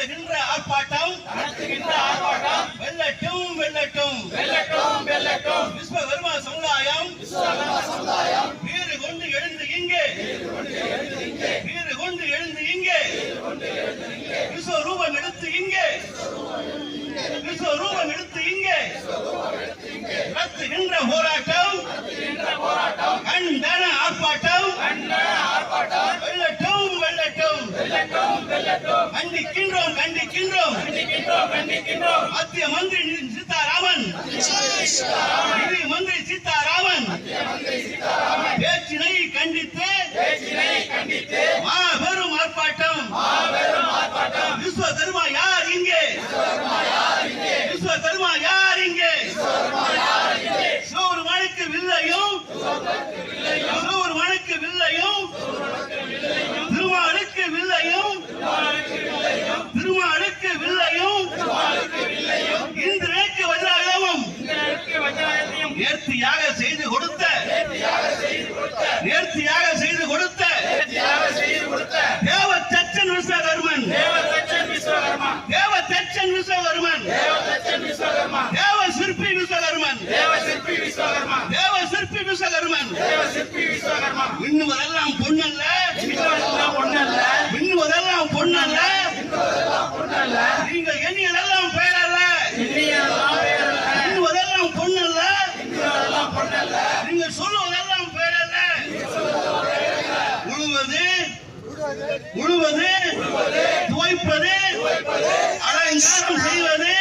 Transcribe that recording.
நடத்துகின்ற ஆர்ப்பாட்டம் வெல்லட்டும் வெல்லட்டும். விஸ்வகர்மா சமுதாயம் வீறு கொண்டு எழுந்து இங்கே. வீறு கொண்டு எழுந்து இங்கே. விஸ்வரூபம் எடுத்து இங்கே. விஸ்வரூபம் எடுத்து இங்கே. நடத்துகின்ற போராட்டம். கண்டன ஆர்ப்பாட்டம் வெல்லட்டும் வெல்லட்டும் கண்டிக்கின்றோம் கண்டிக்கின்றோம். மத்திய மந்திரி சீதாராமன். நிதி மந்திரி சீதாராமன். பேச்சினை கண்டித்து மாபெரும் ஆர்ப்பாட்டம். விஸ்வகர்மா யார் இங்கே? விஸ்வகர்மா யார் இங்கே? சோறு மணிக்கு வில்லையும் சோறு மணிக்கு வில்லையும் திருமாலுக்கு வில்லையும் திருமாலுக்கு வில்லையும் இந்திரனுக்கு வஜ்ராயுதமும் நேர்த்தியாக செய்து கொடுத்த நேர்த்தியாக செய்து கொடுத்த தேவ தச்சன் விஸ்வகர்மன். தேவ தச்சன் விஸ்வகர்மன். தேவ சிற்பி விஸ்வகர்மன். தேவ சிற்பி விஸ்வகர்மன். விண்ணுவதெல்லாம் பொன்னல்ல விண்ணுவதெல்லாம் நீங்கள் சொல்லுவதெல்லாம் பெயரல்ல உழுவது உழுவது துவைப்பது அலங்காரம் செய்வது